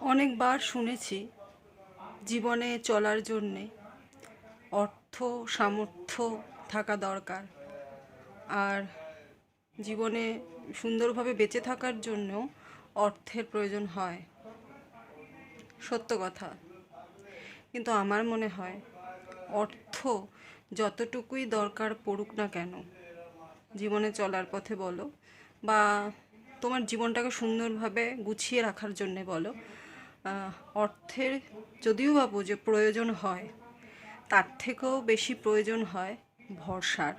অনেকবার শুনেছি জীবনে চলার জন্যে অর্থ, সামর্থ্য থাকা দরকার। আর জীবনে সুন্দরভাবে বেঁচে থাকার জন্যও অর্থের প্রয়োজন হয়। সত্য কথা। কিন্তু আমার মনে হয়, অর্থ যতটুকুই দরকার পড়ুক না কেন, জীবনে চলার পথে বলো বা তোমার জীবনটাকে সুন্দরভাবে গুছিয়ে রাখার জন্যে বলো অর্থের যদিও ভাবো যে প্রয়োজন হয়, তার থেকেও বেশি প্রয়োজন হয় ভরসার।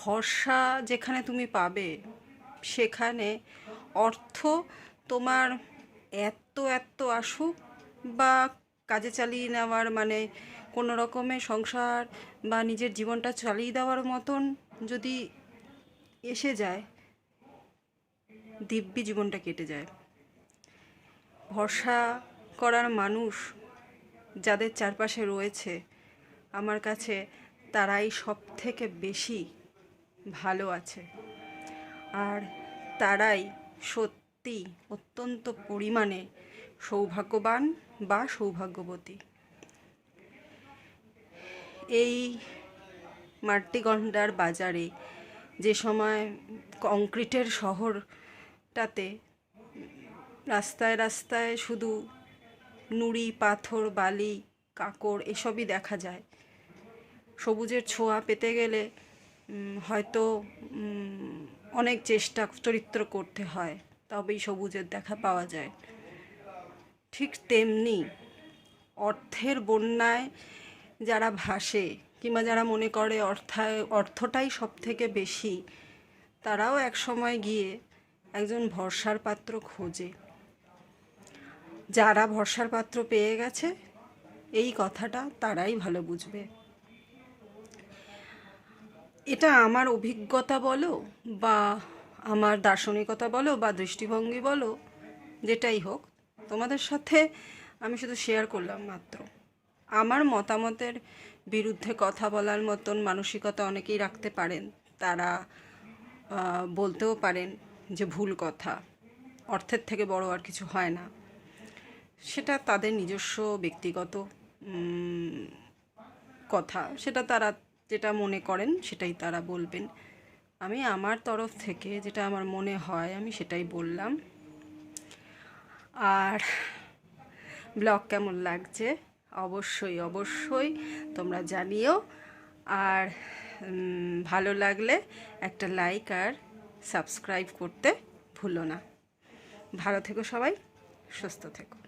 ভরসা যেখানে তুমি পাবে, সেখানে অর্থ তোমার এত এত আসুক বা কাজে চালিয়ে নেওয়ার মানে কোনো রকমের সংসার বা নিজের জীবনটা চালিয়ে দেওয়ার মতন যদি এসে যায়, দিব্যি জীবনটা কেটে যায়। ভরসা করার মানুষ যাদের চারপাশে রয়েছে, আমার কাছে তারাই সব থেকে বেশি ভালো আছে। আর তারাই সত্যি অত্যন্ত পরিমাণে সৌভাগ্যবান বা সৌভাগ্যবতী। এই মাটিগন্ডার বাজারে যে সময় কংক্রিটের শহরটাতে রাস্তায় রাস্তায় শুধু নুড়ি, পাথর, বালি, কাকড় এসবই দেখা যায়। সবুজের ছোঁয়া পেতে গেলে হয়তো অনেক চেষ্টা চরিত্র করতে হয়, তবেই সবুজের দেখা পাওয়া যায়। ঠিক তেমনি অর্থের বন্যায় যারা ভাসে কিংবা যারা মনে করে অর্থায়, অর্থটাই সব থেকে বেশি, তারাও এক সময় গিয়ে একজন ভরসার পাত্র খোঁজে। যারা ভরসার পাত্র পেয়ে গেছে, এই কথাটা তারাই ভালো বুঝবে। এটা আমার অভিজ্ঞতা বলো বা আমার দার্শনিকতা বলো বা দৃষ্টিভঙ্গি বলো, যেটাই হোক, তোমাদের সাথে আমি শুধু শেয়ার করলাম মাত্র। আমার মতামতের বিরুদ্ধে কথা বলার মতন মানসিকতা অনেকেই রাখতে পারেন, তারা বলতেও পারেন যে ভুল কথা। অর্থের থেকে বড় আর কিছু হয় না। সেটা তাদের নিজস্ব ব্যক্তিগত কথা। সেটা তারা যেটা মনে করেন সেটাই তারা বলবেন। আমি আমার তরফ থেকে যেটা আমার মনে হয় আমি সেটাই বললাম। আর ব্লগ কেমন লাগছে? অবশ্যই অবশ্যই তোমরা জানিও। আর ভালো লাগলে একটা লাইক আর সাবস্ক্রাইব করতে ভুলো না। ভালো থেকো সবাই, সুস্থ থেকো।